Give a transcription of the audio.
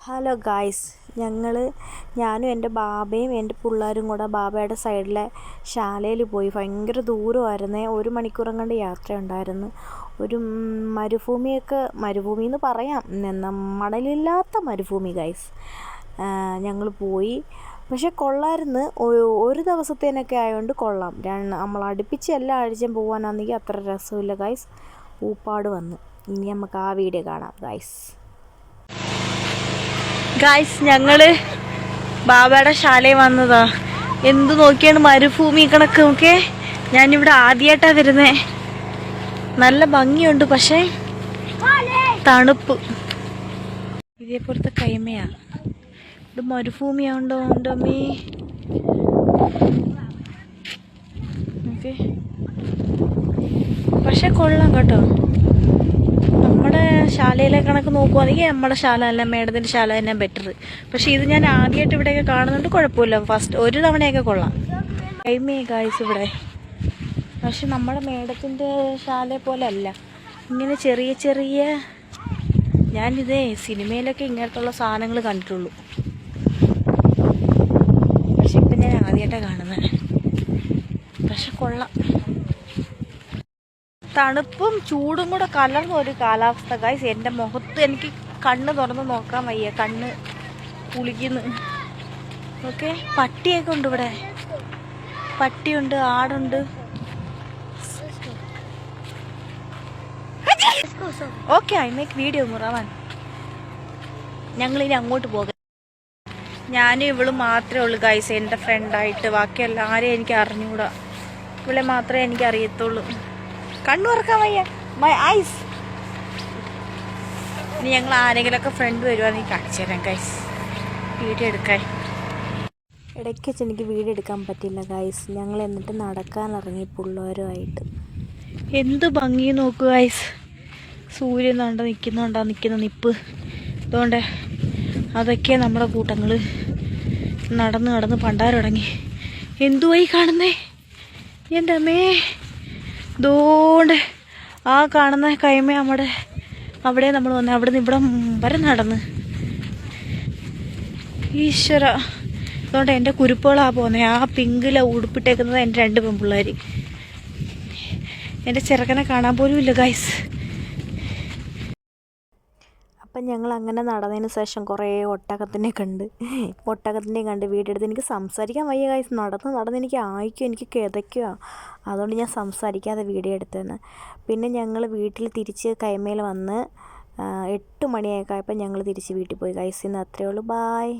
Hello guys ഞങ്ങൾ ഞാനും എന്റെ ബാബയും എന്റെ പിള്ളേരും കൂടെ ബാബയുടെ സൈഡിലെ ശാലയിൽ പോയി. ഭയങ്കര ദൂരമായിരുന്നേ. ഒരു മണിക്കൂറും കണ്ട് യാത്രയുണ്ടായിരുന്നു ഒരു മരുഭൂമിയൊക്കെ മരുഭൂമി എന്ന് പറയാം. എന്നാൽ മണലില്ലാത്ത മരുഭൂമി ഗായ്സ് ഞങ്ങൾ പോയി. പക്ഷെ കൊള്ളായിരുന്നു. ഒരു ദിവസത്തേനൊക്കെ ആയതുകൊണ്ട് കൊള്ളാം. നമ്മൾ അടുപ്പിച്ച് എല്ലാ ആഴ്ചയും പോകാനാണെങ്കിൽ അത്ര രസമില്ല ഗായ്സ് ഊപ്പാട് വന്ന്. ഇനി നമുക്ക് ആ വീഡിയോ കാണാം ഗായ്സ് ഗായ്സ് ഞങ്ങൾ ബാബയുടെ ശാലയിൽ വന്നതാ. എന്ത് നോക്കിയാണ് മരുഭൂമി കണക്ക് നോക്കേ ഞാനിവിടെ ആദ്യമായിട്ടാണ് വരുന്നേ. നല്ല ഭംഗിയുണ്ട് പക്ഷേ തണുപ്പ്. ഇതേപോലത്തെ കൈമയാ. ഇത് മരുഭൂമിയാണ്ടോ ഉണ്ടോ ഓക്കെ. പക്ഷെ കൊള്ളാം കേട്ടോ. ശാലയിലെ കണക്ക് നോക്കുവാണെങ്കിൽ നമ്മുടെ ശാല അല്ല മേഡത്തിന്റെ ശാല തന്നെ ബെറ്റർ പക്ഷേ ഇത് ഞാൻ ആദ്യമായിട്ട് ഇവിടെയൊക്കെ കാണുന്നുണ്ട് കുഴപ്പമില്ല. ഫസ്റ്റ് ഒരു തവണയൊക്കെ കൊള്ളാം. കൈമേ കായ്സ് ഇവിടെ. പക്ഷെ നമ്മുടെ മേഡത്തിന്റെ ശാല പോലെ അല്ല ഇങ്ങനെ ചെറിയ ചെറിയ ഞാനിതേ സിനിമയിലൊക്കെ ഇങ്ങനത്തുള്ള സാധനങ്ങൾ കണ്ടിട്ടുള്ളൂ. പക്ഷെ ഇപ്പം ഞാൻ ആദ്യമായിട്ടാണ് കാണുന്നത്. പക്ഷെ കൊള്ളാം. തണുപ്പും ചൂടും കൂടെ കലർന്ന ഒരു കാലാവസ്ഥ ഗൈസ് എന്റെ മുഖത്ത് എനിക്ക് കണ്ണ് തുറന്ന് നോക്കാൻ വയ്യ. കണ്ണ് കുളിക്കുന്നു ഓക്കെ പട്ടിയൊക്കെ ഉണ്ട് ഇവിടെ. പട്ടിയുണ്ട് ആടുണ്ട്. ഓക്കെ ഐ മേക്ക് വീഡിയോ മുറവാൻ ഞങ്ങളിനി അങ്ങോട്ട് പോകാം. ഞാനും ഇവൾ മാത്രമേ ഉള്ളൂ ഗൈസ് എന്റെ ഫ്രണ്ടായിട്ട് ബാക്കി എല്ലാവരെയും എനിക്ക് അറിഞ്ഞുകൂടാ ഇവളെ മാത്രമേ എനിക്ക് അറിയത്തുള്ളൂ. കണ്ണു തുറക്കാൻ വയ്യ. മൈ ഐസ് ഇനി ഞങ്ങൾ ആരെങ്കിലുമൊക്കെ ഫ്രണ്ട് വരുവാണെങ്കിൽ കാണിച്ചു തരാം ഗൈസ് വീഡിയോ എടുക്കാൻ. ഇടയ്ക്ക് വെച്ച് എനിക്ക് വീഡിയോ എടുക്കാൻ പറ്റില്ല ഗൈസ് ഞങ്ങൾ എന്നിട്ട് നടക്കാൻ ഇറങ്ങി പിള്ളേരുമായിട്ട്. എന്ത് ഭംഗി നോക്കൂ ഗൈസ് സൂര്യൻ കണ്ട നിൽക്കുന്നുണ്ടാ നിൽക്കുന്ന നിപ്പ്. അതുകൊണ്ട് അതൊക്കെ നമ്മുടെ കൂട്ടങ്ങൾ നടന്ന് നടന്ന് പണ്ടാരുടങ്ങി. എന്തുവായി കാണുന്നേ? എന്റെ അമ്മേ. ദോണ്ട്. ആ കാണുന്ന കൈമ നമ്മുടെ അവിടെ നമ്മൾ വന്ന് അവിടെ നിന്ന് ഇവിടെ വരെ നടന്ന്. ഈശ്വര. അതുകൊണ്ട് എന്റെ കുരുപ്പുകളാണ് പോകുന്നത് ആ പിങ്കില ഉടുപ്പിട്ടേക്കുന്നത് എന്റെ രണ്ട് പെൺപിള്ളേർ എന്റെ ചെറുക്കനെ കാണാൻ പോലും ഇല്ല ഗൈസ് അപ്പം ഞങ്ങൾ അങ്ങനെ നടന്നതിന് ശേഷം കുറേ ഒട്ടകത്തിനെ കണ്ട് ഒട്ടകത്തിനെ കണ്ട് വീടെടുത്ത് എനിക്ക് സംസാരിക്കാൻ വയ്യ കാര്യം നടന്ന് നടന്ന് എനിക്ക് ആയിക്കും എനിക്ക് കിതയ്ക്കുക അതുകൊണ്ട് ഞാൻ സംസാരിക്കാതെ വീഡിയോ എടുത്തതെന്ന് പിന്നെ ഞങ്ങൾ വീട്ടിൽ തിരിച്ച് കൈമേൽ വന്ന് എട്ട് മണിയൊക്കെ ആയപ്പോൾ ഞങ്ങൾ തിരിച്ച് വീട്ടിൽ പോയി കൈസിന്ന് അത്രയേ ഉള്ളൂ. ബായ്